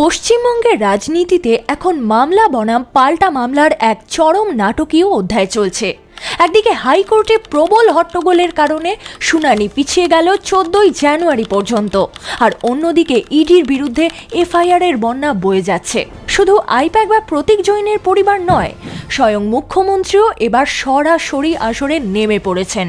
পশ্চিমবঙ্গের রাজনীতিতে এখন মামলা বনাম, পাল্টা মামলার এক চরম নাটকীয় অধ্যায় চলছে। একদিকে হাইকোর্টে প্রবল হট্টগোলের কারণে শুনানি পিছিয়ে গেল চোদ্দই জানুয়ারি পর্যন্ত, আর অন্যদিকে ইডির বিরুদ্ধে এফআইআরের বন্যা বয়ে যাচ্ছে। শুধু আইপ্যাক বা প্রতীক জৈনের পরিবার নয়, স্বয়ং মুখ্যমন্ত্রীও এবার সরাসরি আসরে নেমে পড়েছেন।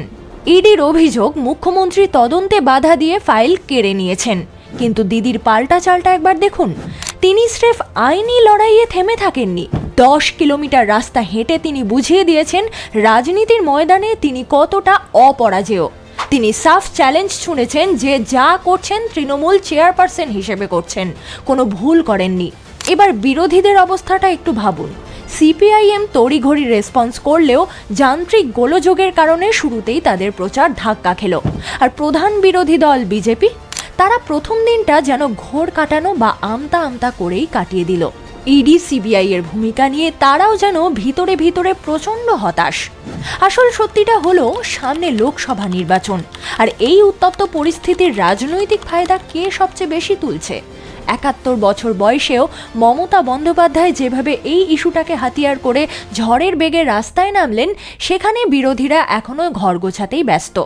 ইডির অভিযোগ, মুখ্যমন্ত্রী তদন্তে বাধা দিয়ে ফাইল কেড়ে নিয়েছেন। কিন্তু দিদির পাল্টা চালটা একবার দেখুন। তিনি স্রেফ আইনি লড়াইয়ে থেমে থাকেননি। দশ কিলোমিটার রাস্তা হেঁটে তিনি বুঝিয়ে দিয়েছেন রাজনীতির ময়দানে তিনি কতটা অপরাজেয়। তিনি সাফ চ্যালেঞ্জ শুনেছেন যে যা করছেন তৃণমূল চেয়ারপারসন হিসেবে করছেন। কোনো ভুল করেননি। এবার বিরোধীদের অবস্থাটা একটু ভাবুন। সিপিআইএম তড়িঘড়ি রেসপন্স করলেও যান্ত্রিক গোলযোগের কারণে শুরুতেই তাদের প্রচার ধাক্কা খেল। আর প্রধান বিরোধী দল বিজেপি তারা প্রথম দিনটা যেন ঘোর কাটানো বা আমতা আমতা করেই কাটিয়ে দিল। ইডি, সিবিআই এর ভূমিকা নিয়ে তারাও যেন ভিতরে ভিতরে প্রচণ্ড হতাশ। আসল সত্যিটা হলো, সামনে লোকসভা নির্বাচন। আর এই উত্তপ্ত পরিস্থিতির রাজনৈতিক ফায়দা কে সবচেয়ে বেশি তুলছে? একাত্তর বছর বয়সেও মমতা বন্দ্যোপাধ্যায় যেভাবে এই ইস্যুটাকে হাতিয়ার করে ঝড়ের বেগে রাস্তায় নামলেন, সেখানে বিরোধীরা এখনও ঘর গোছাতেই ব্যস্ত।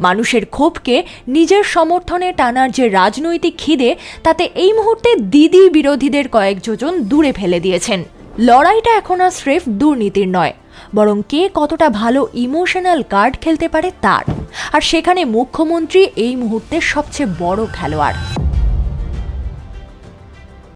মানুষের ক্ষোভকে নিজের সমর্থনে টানার যে রাজনৈতিক খিদে, তাতে এই মুহূর্তে দিদি বিরোধীদের কয়েক যোজন দূরে ফেলে দিয়েছেন। লড়াইটা এখন আর স্রেফ দুর্নীতির নয়, বরং কে কতটা ভালো ইমোশনাল কার্ড খেলতে পারে তার। আর সেখানে মুখ্যমন্ত্রী এই মুহূর্তে সবচেয়ে বড় খেলোয়াড়।